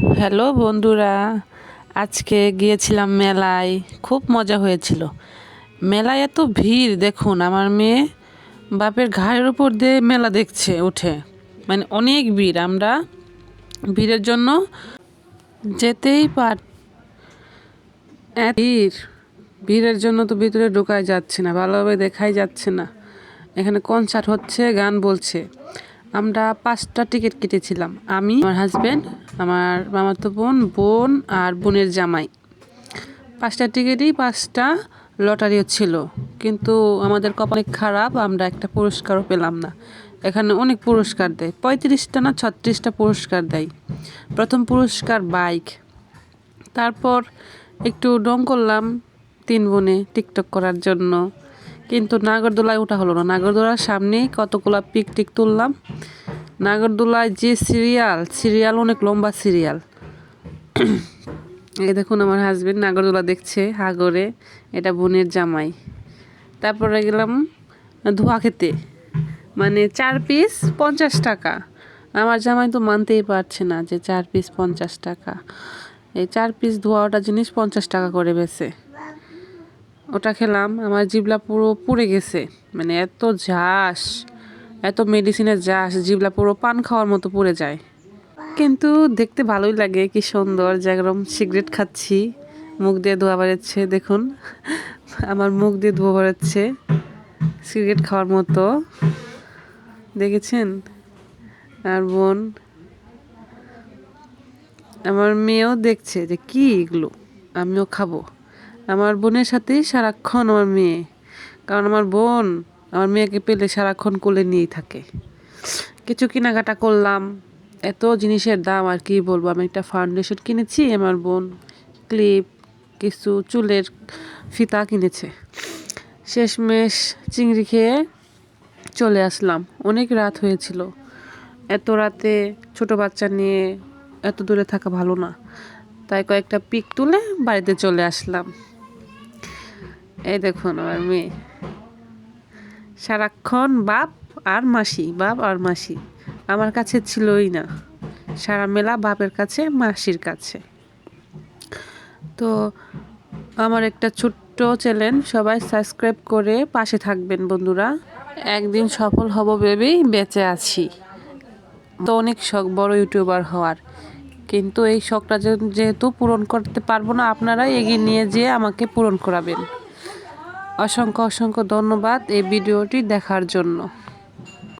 Hello বন্ধুরা, আজকে গিয়েছিলাম মেলায়, খুব মজা হয়েছিল। মেলায় এত ভিড়, দেখুন, আমার মেয়ে বাপের ঘাড়ের উপর দিয়ে মেলা দেখছে, উঠে। মানে অনেক ভিড়, আমরা ভিড়ের জন্য যেতেই পার, ভিড়। ভিড়ের জন্য তো ভিতরে ঢোকাই যাচ্ছে না, ভালোভাবে দেখাই যাচ্ছে না। এখানে কনসার্ট হচ্ছে, গান বলছে। আমরা পাঁচটা টিকিট কেটেছিলাম। আমি, আমার হাজব্যান্ড আমার মামাতো বোন বোন আর বোনের জামাই। পাঁচটা টিকিটই পাঁচটা লটারিও ছিল কিন্তু আমাদের কপালে খারাপ, আমরা একটা পুরস্কারও পেলাম না। এখানে অনেক পুরস্কার দেয়। পঁয়ত্রিশটা না ছত্রিশটা পুরস্কার দেয়। প্রথম পুরস্কার বাইক তারপর একটু ডং করলাম তিন বোনে টিকটক করার জন্য। কিন্তু নাগরদোলায় ওঠা হলো না। নাগরদোলার সামনেই কতগুলো পিক টিক তুললাম। নাগরদোলায় যে সিরিয়াল সিরিয়াল অনেক লম্বা সিরিয়াল এই দেখুন আমার হাজব্যান্ড নাগরদোলা দেখছে হাগরে, এটা বোনের জামাই। তারপরে গেলাম ধোয়া খেতে। মানে চার পিস পঞ্চাশ টাকা। আমার জামাই তো মানতেই পারছে না যে চার পিস পঞ্চাশ টাকা। এই চার পিস ধোয়া ওটা জিনিস পঞ্চাশ টাকা করে বেছে ওটা খেলাম, আমার জিবলা পুরো পুড়ে গেছে। মানে এত ঝাঁস, এত মেডিসিনের ঝাঁস, জিবলা পুরো পান খাওয়ার মতো পুড়ে যায়। কিন্তু দেখতে ভালোই লাগে, কি সুন্দর যেরকম সিগারেট খাচ্ছি। মুখ দিয়ে ধোয়া বেড়াচ্ছে দেখুন। আমার মুখ দিয়ে ধোয়া বেড়াচ্ছে সিগারেট খাওয়ার মতো। দেখেছেন? আর বোন, আমার মেয়েও দেখছে যে কি এগুলো, আমিও খাব। আমার বোনের সারাক্ষণ আমার মেয়ে। কারণ আমার বোন আমার মেয়েকে পেলে সারাক্ষণ কোলে নিয়েই থাকে। কিছু কেনাকাটা করলাম। এত জিনিসের দাম, আর কি বলব? আমি একটা ফাউন্ডেশন কিনেছি, আমার বোন ক্লিপ কিছু চুলের ফিতা কিনেছে। শেষমেশ চিংড়ি খেয়ে চলে আসলাম। অনেক রাত হয়েছিল। এত রাতে ছোট বাচ্চা নিয়ে এত দূরে থাকা ভালো না। তাই কয়েকটা পিক তুলে বাড়িতে চলে আসলাম। এই দেখুন আমার মেয়ে। সারাক্ষণ বাপ আর মাসি, বাপ আর মাসি। আমার কাছে ছিলই না। সারা মেলা বাপের কাছে, মাসির কাছে। তো আমার একটা ছোট্ট চ্যানেল, সবাই সাবস্ক্রাইব করে পাশে থাকবেন বন্ধুরা। একদিন সফল হব ভেবেই বেঁচে আছি। তো অনেক শখ, বড় ইউটিউবার হওয়ার। কিন্তু এই শখটা যেহেতু পূরণ করতে পারব না, আপনারাই এগিয়ে নিয়ে যেয়ে আমাকে পূরণ করাবেন। অসংখ্য অসংখ্য ধন্যবাদ এই ভিডিওটি দেখার জন্য।